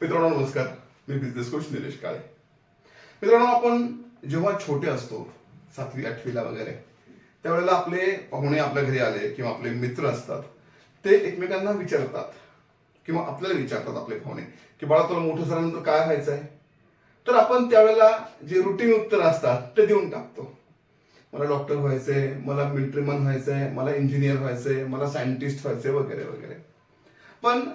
मित्रांनो नमस्कार. मी बिझनेस कोच निलेश काळे. मित्रांनो आपण जेव्हा छोटे असतो सातवी आठवीला वगैरे त्यावेळेला आपले पाहुणे आपल्या घरी आले किंवा आपले मित्र असतात ते एकमेकांना विचारतात किंवा आपल्याला विचारतात आपले पाहुणे की बाळा तुला मोठं झाल्यानंतर काय व्हायचं आहे? तर आपण त्यावेळेला जे रुटीन उत्तर असतात ते देऊन टाकतो. मला डॉक्टर व्हायचंय मला मिलिटरीमन व्हायचंय मला इंजिनियर व्हायचंय मला सायंटिस्ट व्हायचंय वगैरे वगैरे. पण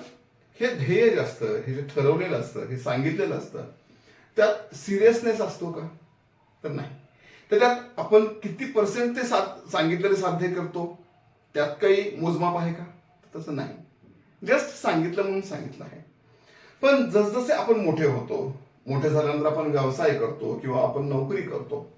हे ध्येय जे असतं हे जे ठरवलेलं असतं हे सांगितलेलं असतं त्यात सिरियसनेस असतो का? तर नाही. तर त्यात आपण किती पर्सेंट ते सा सांगितलेले साध्य करतो त्यात काही मोजमाप आहे का? तसं नाही. जस्ट सांगितलं म्हणून सांगितलं आहे. पण जसजसे आपण मोठे होतो मोठे झाल्यानंतर आपण व्यवसाय करतो किंवा आपण नोकरी करतो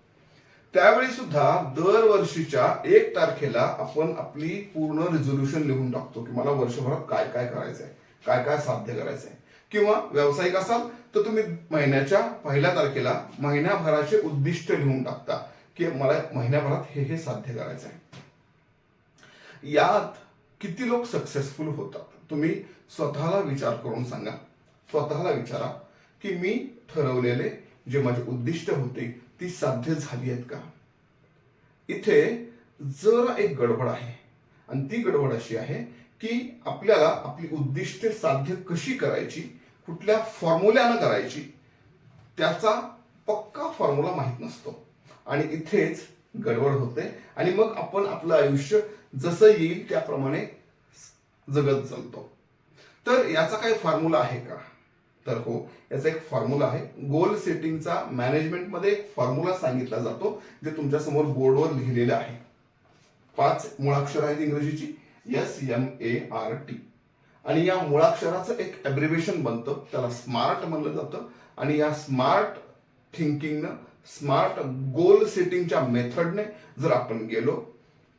त्यावेळी सुद्धा दरवर्षीच्या एक तारखेला आपण आपली पूर्ण रिझोल्युशन लिहून टाकतो की मला वर्षभरात काय काय करायचंय. काय काय साध्य करायचंय? किंवा व्यावसायिक असाल तर तुम्ही महिन्याच्या पहिल्या तारखेला महिन्याभराचे उद्दिष्ट लिहून टाकता की मला महिन्याभरात हे हे साध्य करायचं आहे यात किती लोक सक्सेसफुल होतात? तुम्ही स्वतःला विचार करून सांगा. स्वतःला विचारा की मी ठरवलेले जे माझे उद्दिष्ट होते ती साध्य झाली आहेत का? इथे जरा एक गडबड आहे. आणि ती गडबड अशी आहे की आपल्याला आपली उद्दिष्टे साध्य कशी करायची कुठल्या फॉर्म्युल्यानं करायची त्याचा पक्का फॉर्म्युला माहीत नसतो. आणि इथेच गडबड होते. आणि मग आपण आपलं आयुष्य जसं येईल त्याप्रमाणे जगत चालतो. तर याचा काही फॉर्म्युला आहे का? तर हो याचा एक फॉर्म्युला आहे. गोल सेटिंगचा मॅनेजमेंटमध्ये एक फॉर्म्युला सांगितला जातो जे तुमच्यासमोर बोर्डवर लिहिलेलं आहे. पाच मुळाक्षर आहेत इंग्रजीची. S M A R T आणि या मुळाक्षराचं एक ॲब्रिवेशन बनतं. त्याला स्मार्ट म्हणलं जातं. आणि या स्मार्ट थिंकिंगनं स्मार्ट गोल सेटिंगच्या मेथडने जर आपण गेलो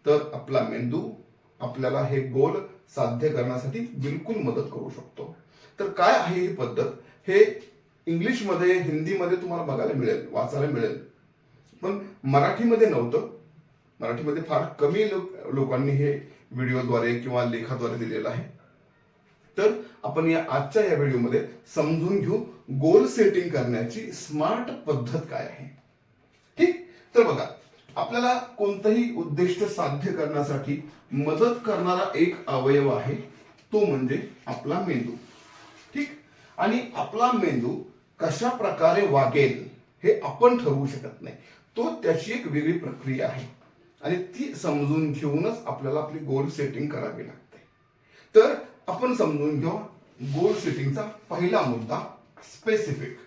तर आपला मेंदू आपल्याला हे गोल साध्य करण्यासाठी बिलकुल मदत करू शकतो. तर काय आहे ही पद्धत? हे इंग्लिशमध्ये हिंदीमध्ये तुम्हाला बघायला मिळेल वाचायला मिळेल. पण मराठीमध्ये नव्हतं. मराठीमध्ये फार कमी लोक लोकांनी हे व्हिडिओद्वारे किंवा लेखाद्वारे दिलेला आहे. तर आपण या आजच्या या व्हिडिओमध्ये समजून घेऊ गोल सेटिंग करण्याची स्मार्ट पद्धत काय आहे. ठीक? तर बघा आपल्याला कोणतंही उद्दिष्ट साध्य करण्यासाठी मदत करणारा एक अवयव आहे तो म्हणजे आपला मेंदू. ठीक? आणि आपला मेंदू कशा प्रकारे वागेल हे आपण ठरवू शकत नाही. तो त्याची एक वेगळी प्रक्रिया आहे. आणि ती समजून घेऊनच आपल्याला आपली गोल सेटिंग करावी लागते. तर आपण समजून घेऊ गोल सेटिंगचा पहिला मुद्दा स्पेसिफिक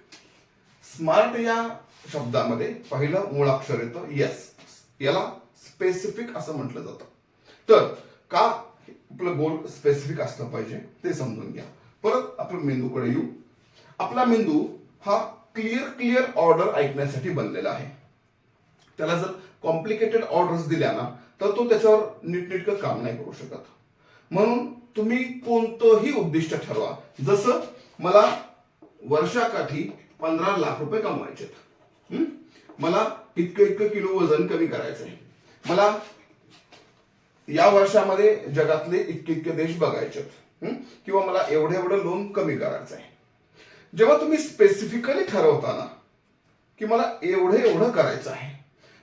स्मार्ट या शब्दामध्ये पहिलं मुळाक्षर येतं येस याला स्पेसिफिक असं म्हटलं जातं. तर का आपलं गोल स्पेसिफिक असलं पाहिजे ते समजून घ्या. परत आपण मेंदूकडे येऊ. आपला मेंदू हा क्लिअर क्लिअर ऑर्डर ऐकण्यासाठी बनलेला आहे. त्याला जर कॉम्प्लिकेटेड ऑर्डर्स दिल्या ना तर तो त्याच्यावर नीटनेटकं काम नाही करू शकत. म्हणून तुम्ही कोणतंही उद्दिष्ट ठरवा. जसं मला वर्षाकाठी पंधरा लाख रुपये कमवायचे मला इतकं इतकं किलो वजन कमी करायचंय मला या वर्षामध्ये जगातले इतके इतके देश बघायचे किंवा मला एवढं एवढं लोन कमी करायचं आहे. जेव्हा तुम्ही स्पेसिफिकली ठरवताना की मला एवढं एवढं करायचं आहे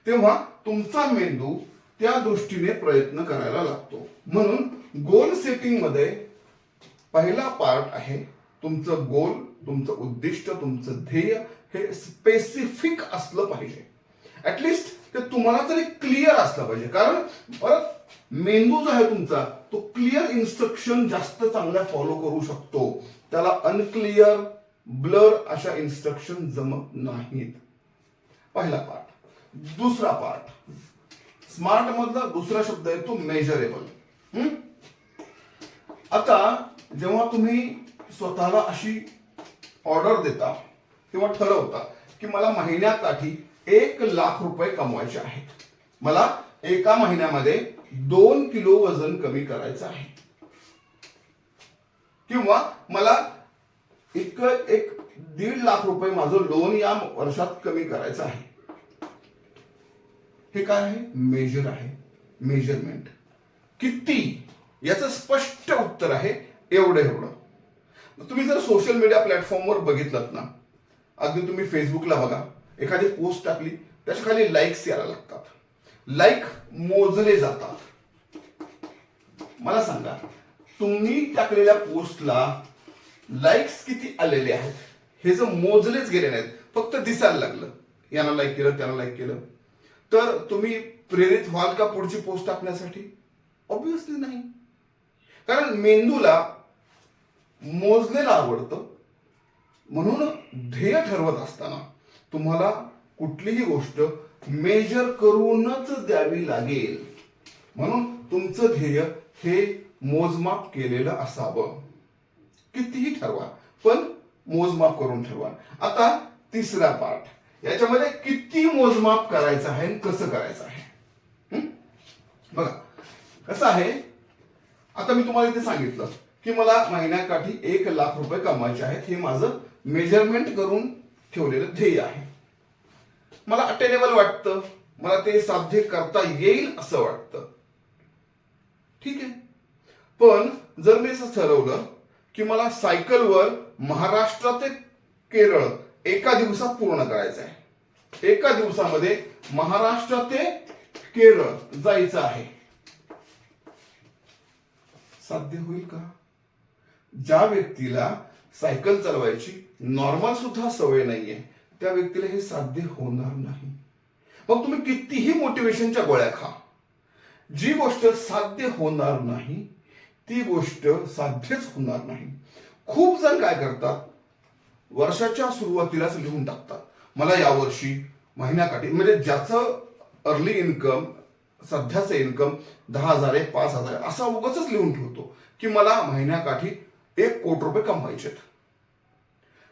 तेव्हा तुमचा मेंदू त्या दृष्टीने प्रयत्न करायला लागतो. म्हणून गोल सेटिंगमध्ये पहिला पार्ट आहे तुमचं गोल तुमचं उद्दिष्ट तुमचं ध्येय हे स्पेसिफिक असलं पाहिजे. ऍटलिस्ट ते तुम्हाला तरी क्लिअर असलं पाहिजे. कारण परत मेंदू जो आहे तुमचा तो क्लिअर इन्स्ट्रक्शन जास्त चांगल्या फॉलो करू शकतो. त्याला अनक्लिअर ब्लर अशा इन्स्ट्रक्शन जमत नाहीत. पहिला पार्ट दुसरा पार्ट स्मार्ट मधला दुसरा शब्द आहे तो मेजरेबल आता जेव्हा तुम्ही स्वतःला अशी ऑर्डर देता किंवा ठरवता की मला महिन्याकाठी एक लाख रुपये कमवायचे आहेत. मला एका महिन्यामध्ये दोन किलो वजन कमी करायचं आहे. किंवा मला इतकं एक दीड लाख रुपये माझं लोन या वर्षात कमी करायचं आहे. हे काय आहे? मेजर आहे. मेजरमेंट किती? याचं स्पष्ट उत्तर आहे एवढं एवढं. तुम्ही जर सोशल मीडिया प्लॅटफॉर्मवर बघितलं ना अगदी तुम्ही फेसबुकला बघा एखादी पोस्ट टाकली त्याच्याखाली लाईक्स यायला लागतात. लाईक मोजले जातात. मला सांगा तुम्ही टाकलेल्या पोस्टला लाईक्स किती आलेले आहेत? हे जर मोजलेच गेले नाहीत फक्त दिसायला लागलं. यानं लाईक केलं त्यानं लाईक केलं. तर तुम्ही प्रेरित व्हाल का पुढची पोस्ट टाकण्यासाठी? ऑब्विसली नाही. कारण मेंदूला मोजलेलं आवडतं. म्हणून ध्येय ठरवत असताना तुम्हाला कुठलीही गोष्ट मेजर करूनच द्यावी लागेल. म्हणून तुमचं ध्येय हे मोजमाप केलेलं असावं. कितीही ठरवा पण मोजमाप करून ठरवा. आता तिसरा पार्ट याच्यामध्ये किती मोजमाप करायचं आहे आणि कसं करायचं आहे? बघा कसं आहे आता मी तुम्हाला इथे सांगितलं की मला महिन्याकाठी एक लाख रुपये कमवायचे आहेत. हे माझं मेजरमेंट करून ठेवलेलं ध्येय आहे. मला अटेनेबल वाटतं. मला ते साध्य करता येईल असं वाटतं. ठीक आहे? पण जर मी असं ठरवलं की मला सायकलवर महाराष्ट्र ते केरळ एका दिवसात पूर्ण करायचं आहे. एका दिवसामध्ये महाराष्ट्र ते केरळ जायचं आहे. साध्य होईल का? ज्या व्यक्तीला सायकल चालवायची नॉर्मल सुद्धा सवय नाहीये त्या व्यक्तीला हे साध्य होणार नाही. मग तुम्ही कितीही मोटिवेशनच्या गोळ्या खा. जी गोष्ट साध्य होणार नाही ती गोष्ट साध्यच होणार नाही. खूप जण काय करतात? वर्षाच्या सुरुवातीलाच लिहून टाकतात. मला यावर्षी महिन्याकाठी म्हणजे ज्याचं अर्ली इन्कम सध्याचं इन्कम दहा हजार आहे पाच हजार आहे असा उगाच लिहून ठेवतो की मला महिन्याकाठी एक कोटी रुपये कमवायचे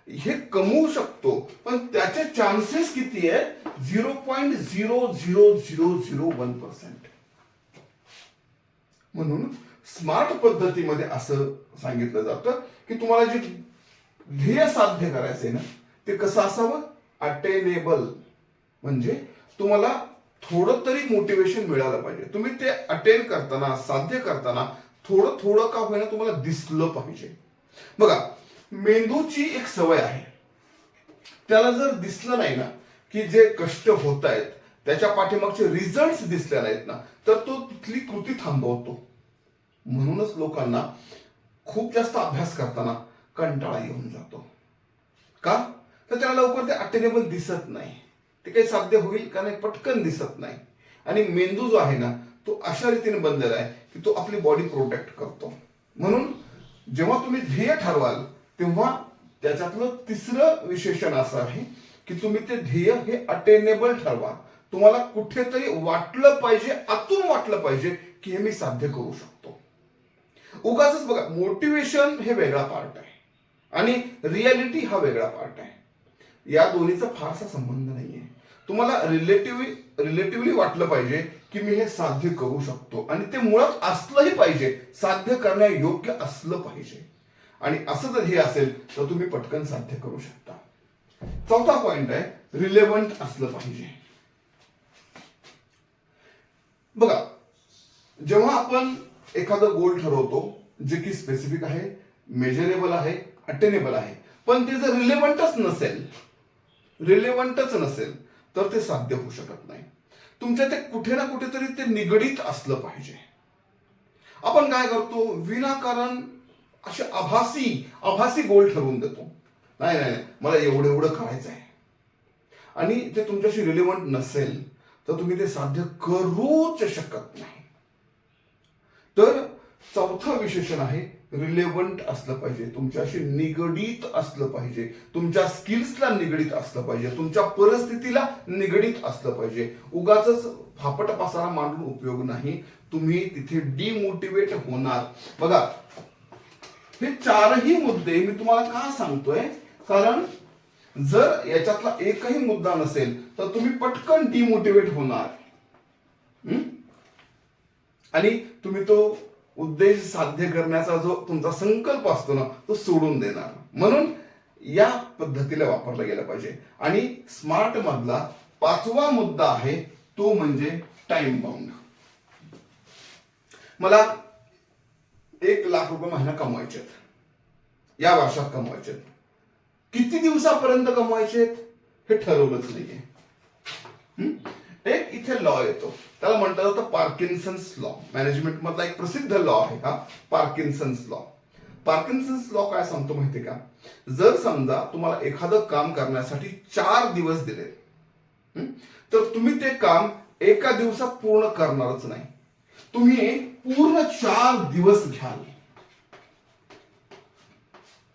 हे कमवू शकतो पण त्याचे चान्सेस किती आहेत zero point zero zero zero zero one percent म्हणून स्मार्ट पद्धतीमध्ये असं सांगितलं जातं की तुम्हाला जे ध्येय साध्य करायचंय ना ते कसं असावं? अटेनेबल म्हणजे तुम्हाला थोडं तरी मोटिवेशन मिळालं पाहिजे. तुम्ही ते अटेन करताना साध्य करताना थोडं थोडं का होईना तुम्हाला दिसलं पाहिजे. बघा मेंदूची एक सवय आहे. त्याला जर दिसलं नाही ना की जे कष्ट होत आहेत त्याच्या पाठीमागचे रिझल्ट दिसले नाहीत ना तर तो तिथली कृती थांबवतो. म्हणूनच लोकांना खूप जास्त अभ्यास करताना कंटाळा येऊन जातो. का? तर त्याला लवकर ते अटेनेबल दिसत नाही. ते काही साध्य होईल का नाही पटकन दिसत नाही. आणि मेंदू जो आहे ना तो अशा रीतीने बनलेला आहे की तो आपली बॉडी प्रोटेक्ट करतो. म्हणून जेव्हा तुम्ही ध्येय ठरवाल तेव्हा त्याच्यातलं तिसरं विशेषण असं आहे की तुम्ही ते ध्येय हे अटेनेबल ठरवा. तुम्हाला कुठेतरी वाटलं पाहिजे आतून वाटलं पाहिजे की हे मी साध्य करू शकतो. उगाच बघा मोटिवेशन हे वेगळा पार्ट आहे. आणि रियालिटी हा वेगळा पार्ट आहे. या दोन्हीचा फारसा संबंध नाहीये. तुम्हाला रिलेटिव्ह रिलेटिव्हली वाटलं पाहिजे की मी हे साध्य करू शकतो. आणि ते मुळात असलंही पाहिजे. साध्य करण्यायोग्य असलं पाहिजे. आणि असं जर हे असेल तर तुम्ही पटकन साध्य करू शकता. चौथा पॉइंट आहे रिलेव्हंट असलं पाहिजे. बघा जेव्हा आपण एखादं गोल ठरवतो जे की स्पेसिफिक आहे मेजरेबल आहे अटेनेबल आहे. पण ते जर रिलेव्हंटच नसेल रिलेव्हंटच नसेल तर ते साध्य होऊ शकत नाही. तुमच्या ते कुठे ना कुठेतरी ते निगडीत असलं पाहिजे. आपण काय करतो? विनाकारण असे आभासी आभासी गोल ठरवून देतो. नाही नाही मला एवढं एवढं करायचं आहे. आणि ते तुमच्याशी रिलेव्हंट नसेल तर तुम्ही ते साध्य करूच शकत नाही. तर चौथं विशेषण आहे रिलेव्हंट असलं पाहिजे. तुमच्याशी निगडीत असलं पाहिजे. तुमच्या स्किल्सला निगडीत असलं पाहिजे. तुमच्या परिस्थितीला निगडीत असलं पाहिजे. उगाच फापट पसारा मांडून उपयोग नाही. तुम्ही तिथे डिमोटिवेट होणार. बघा हे चारही मुद्दे मी तुम्हाला का सांगतोय? कारण जर याच्यातला एकही मुद्दा नसेल तर तुम्ही पटकन डिमोटिवेट होणार. आणि तुम्ही तो उद्देश साध्य करण्याचा जो तुमचा संकल्प असतो ना तो सोडून देणार. म्हणून या पद्धतीला वापरला गेला पाहिजे. आणि स्मार्ट मधला पाचवा मुद्दा आहे तो म्हणजे टाइम बाउंड मला एक लाख रुपये महिना कमवायचे या वर्षात कमवायचे किती दिवसापर्यंत कमवायचे हे ठरवलंच नाहीये. हं? एक इथे लॉ येतो. त्याला म्हटलं जातं पार्किन्सन्स लॉ मॅनेजमेंट मधला एक प्रसिद्ध लॉ आहे हा पार्किन्सन्स लॉ पार्किन्सन्स लॉ काय सांगतो माहितीये का? जर समजा तुम्हाला एखादं काम करण्यासाठी चार दिवस दिले तर तुम्ही ते काम एका दिवसात पूर्ण करणारच नाही. तुम्ही पूर्ण चार दिवस घ्याल.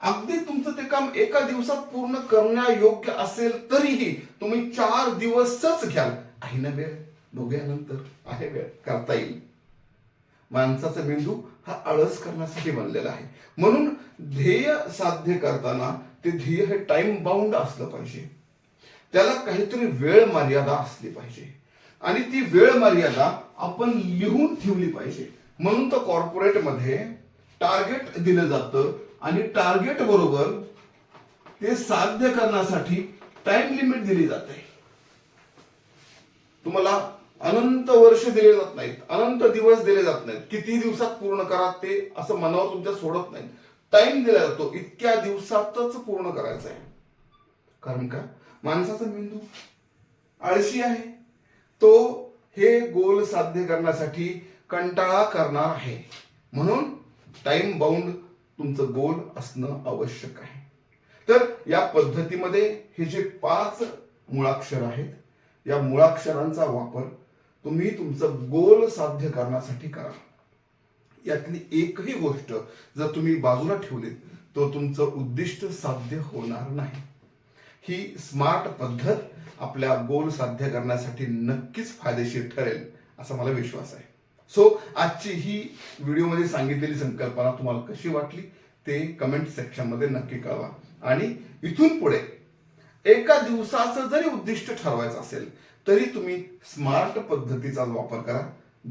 अगदी तुमचं ते काम एका दिवसात पूर्ण करण्यायोग्य असेल तरीही तुम्ही चार दिवसच घ्याल. आहे ना वेळ बघूयानंतर आहे वेळ. करता येईल. माणसाचा मेंदू हा आळस करण्यासाठी बनलेला आहे. म्हणून ध्येय साध्य करताना ते ध्येय हे टाइम बाउंड असलं पाहिजे. त्याला काहीतरी वेळ मर्यादा असली पाहिजे. आणि ती वेळ मर्यादा आपण लिहून ठेवली पाहिजे. म्हणून तर कॉर्पोरेटमध्ये टार्गेट दिलं जातं आणि टार्गेट बरोबर ते साध्य करण्यासाठी टाइम लिमिट दिली जाते. तुम्हाला अनंत वर्ष दिले जात नाहीत अनंत दिवस दिले जात नाहीत. किती दिवसात पूर्ण करा ते असं मनावर तुमच्या सोडत नाही टाइम दिला जातो इतक्या दिवसातच पूर्ण करायचं आहे. कारण का? माणसाचा मेंदू आळशी आहे. तो हे गोल साध्य करण्यासाठी कंटाळा करणार आहे. म्हणून टाइम बाउंड तुमचं गोल असणं आवश्यक आहे. तर या पद्धतीमध्ये हे जे पाच मुळाक्षर आहेत या मुळाक्षरांचा वापर तुम्ही तुमचं गोल साध्य करण्यासाठी करा. यातली एकही गोष्ट जर तुम्ही बाजूला ठेवलीत तर तुमचं उद्दिष्ट साध्य होणार नाही. ही स्मार्ट पद्धत आपल्या गोल साध्य करण्यासाठी नक्कीच फायदेशीर ठरेल असा मला विश्वास आहे. सो आजची ही व्हिडिओमध्ये सांगितलेली संकल्पना तुम्हाला कशी वाटली ते कमेंट सेक्शनमध्ये नक्की कळवा. आणि इथून पुढे एका दिवसाचं जरी उद्दिष्ट ठरवायचं असेल तरी तुम्ही स्मार्ट पद्धतीचा वापर करा.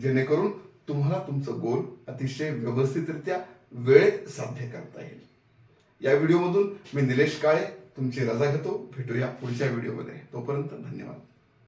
जेणेकरून तुम्हाला तुमचं गोल अतिशय व्यवस्थितरित्या वेळेत साध्य करता येईल. या व्हिडिओमधून मी निलेश काळे तुमची रजा घेतो. भेटूया पुढच्या व्हिडिओमध्ये तोपर्यंत धन्यवाद.